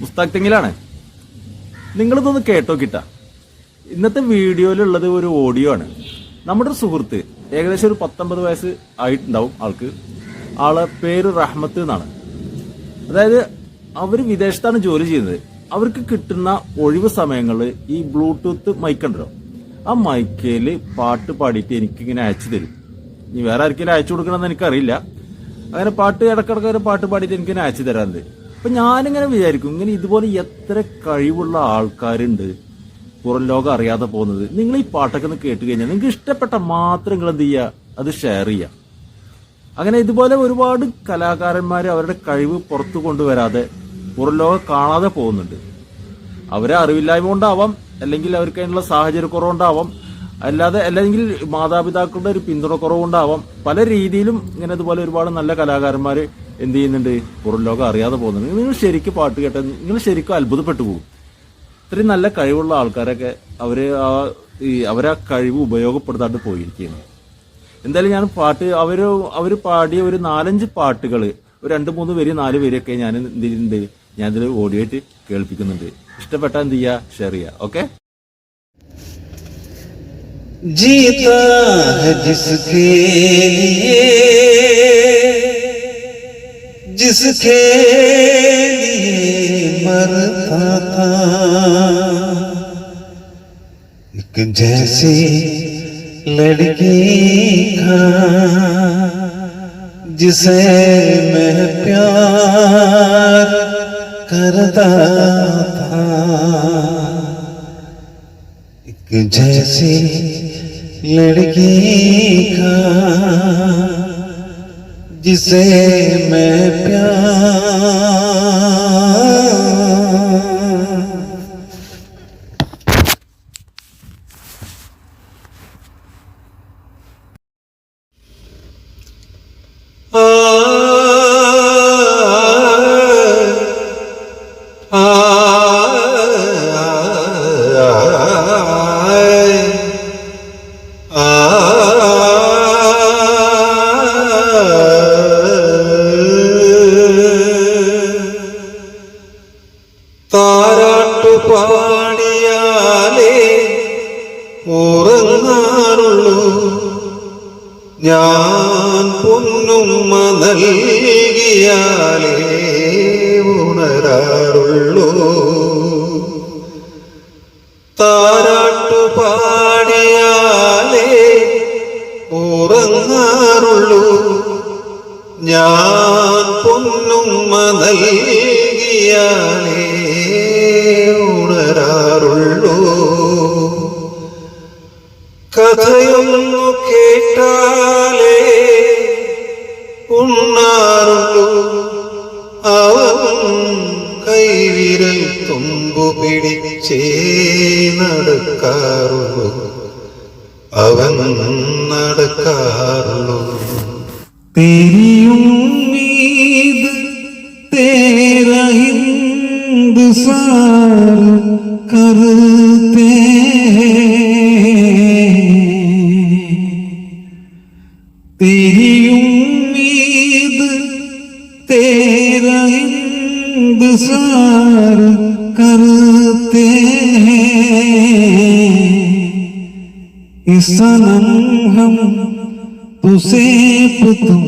മുസ്താഖ് നിങ്ങളിതൊന്ന് കേട്ടോ കിട്ട. ഇന്നത്തെ വീഡിയോയിലുള്ളത് ഒരു ഓഡിയോ ആണ്. നമ്മുടെ ഒരു സുഹൃത്ത് ഏകദേശം ഒരു പത്തൊമ്പത് വയസ്സ് ആയിട്ടുണ്ടാവും ആൾക്ക്. ആളെ പേര് റഹ്മത്ത് എന്നാണ്. അതായത് അവർ വിദേശത്താണ് ജോലി ചെയ്യുന്നത്. അവർക്ക് കിട്ടുന്ന ഒഴിവ് സമയങ്ങളിൽ ഈ ബ്ലൂടൂത്ത് മൈക്ക് ഉണ്ടല്ലോ. ആ മൈക്കേൽ പാട്ട് പാടിയിട്ട് എനിക്കിങ്ങനെ അയച്ചു തരും. ഇനി വേറെ ആർക്കെങ്കിലും അയച്ചു കൊടുക്കണമെന്ന് എനിക്കറിയില്ല. അങ്ങനെ പാട്ട് ഇടക്കിടക്ക് ഒരു പാട്ട് പാടിയിട്ട് എനിക്കിങ്ങനെ അയച്ചു തരാറുണ്ട്. അപ്പൊ ഞാനിങ്ങനെ വിചാരിക്കും ഇങ്ങനെ ഇതുപോലെ എത്ര കഴിവുള്ള ആൾക്കാരുണ്ട് പുറം ലോകം അറിയാതെ പോകുന്നത്. നിങ്ങൾ ഈ പാട്ടൊക്കെ ഒന്ന് കേട്ട് കഴിഞ്ഞാൽ നിങ്ങൾക്ക് ഇഷ്ടപ്പെട്ട മാത്രം നിങ്ങൾ എന്ത് ചെയ്യുക? അത് ഷെയർ ചെയ്യുക. അങ്ങനെ ഇതുപോലെ ഒരുപാട് കലാകാരന്മാർ അവരുടെ കഴിവ് പുറത്തു കൊണ്ടുവരാതെ പുറം ലോകം കാണാതെ പോകുന്നുണ്ട്. അവരെ അറിവില്ലായ്മ കൊണ്ടാവാം അല്ലെങ്കിൽ അവർക്ക് അതിനുള്ള സാഹചര്യ കുറവുണ്ടാവാം. അല്ലാതെ അല്ലെങ്കിൽ മാതാപിതാക്കളുടെ ഒരു പിന്തുണ കുറവുണ്ടാവാം. പല രീതിയിലും ഇങ്ങനെ ഇതുപോലെ ഒരുപാട് നല്ല കലാകാരന്മാർ എന്ത് ചെയ്യുന്നുണ്ട്? പുറം ലോകം അറിയാതെ പോകുന്നുണ്ട്. നിങ്ങൾ ശരിക്കും പാട്ട് കേട്ടാൽ നിങ്ങൾ ശരിക്കും അത്ഭുതപ്പെട്ടു പോകും. ഇത്രയും നല്ല കഴിവുള്ള ആൾക്കാരൊക്കെ അവർ ആ ഈ അവരാ കഴിവ് ഉപയോഗപ്പെടുത്താണ്ട് പോയിരിക്കുകയാണ്. എന്തായാലും ഞാൻ പാട്ട് അവർ അവർ പാടിയ ഒരു നാലഞ്ച് പാട്ടുകൾ ഒരു രണ്ട് മൂന്ന് പേര് നാല് പേരൊക്കെ ഞാൻ എന്ത് ചെയ്യുന്നുണ്ട് ഞാനിതിൽ ഓഡിയോ ആയിട്ട് കേൾപ്പിക്കുന്നുണ്ട്. ഇഷ്ടപ്പെട്ടാൽ എന്ത് ചെയ്യുക ഷെയർ ചെയ്യുക ഓക്കെ ജീത ജിസ്കേ जिसके लिए मरता था। एक जैसी लड़की का जिसे मैं प्यार करता था। एक जैसी लड़की का जिसे मैं प्यार आ, आ, आ, आ, आ, आ, ഉറങ്ങാറുള്ളൂ ഞാൻ പൊന്നുമ്മ നൽകിയാലേ ഉണരാറുള്ളൂ. താരാട്ടുപാടിയാലേ ഉറങ്ങാറുള്ളൂ ഞാൻ പൊന്നുമ്മ നൽകിയാലേ ഉണരാറുള്ളൂ. കഥയൊന്നു കേട്ടാലേ ഉണ്ണാറുള്ളൂ. അവൻ കൈവിരൽ തുമ്പു പിടിച്ചേ നടക്കാറുള്ളൂ. അവൻ നടക്കാറുള്ളൂ. തെരിയും തേരഹിന്ദു സാർ കരു तेरी उम्मीद, तेरा इंतज़ार करते इस सनम हम तुझसे तुम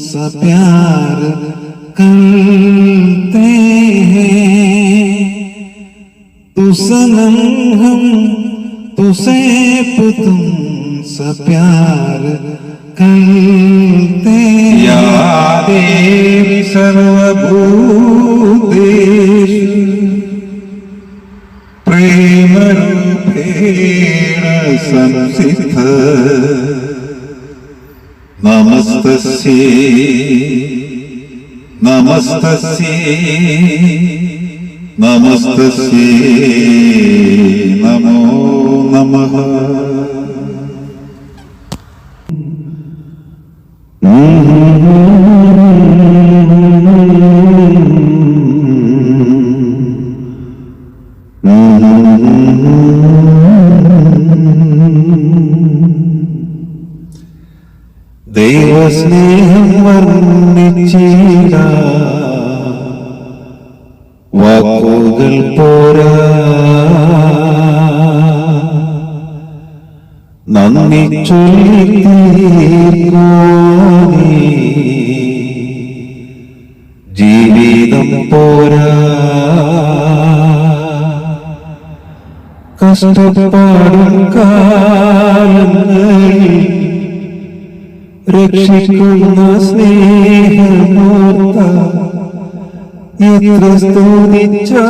सा प्यार करते हैं। तू सनम हम तुझसे तुम सा प्यार या देवी सर्वभूतेषु प्रेमरूपेण संसिद्ध नमस्तस्यै नमस्तस्यै नमस्तस्यै नमो नमः ദൈവസ്നേഹം വർണിച്ചിട. വാക്കുകൾ പോരാ. നന്ദി ചൊല്ലി ജീവിതം പോരാ. കഷ്ടപ്പാടും കാലങ്ങളിൽ രക്ഷിക്കുന്ന സ്നേഹമോർത്ത എത്ര സ്തുതിച്ചാലും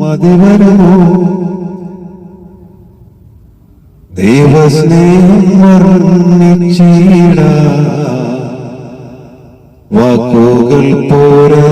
മതിവരുമോ? ദൈവസ്നേഹം മറന്നിച്ചീട വാക്കുകൾ പോരാ.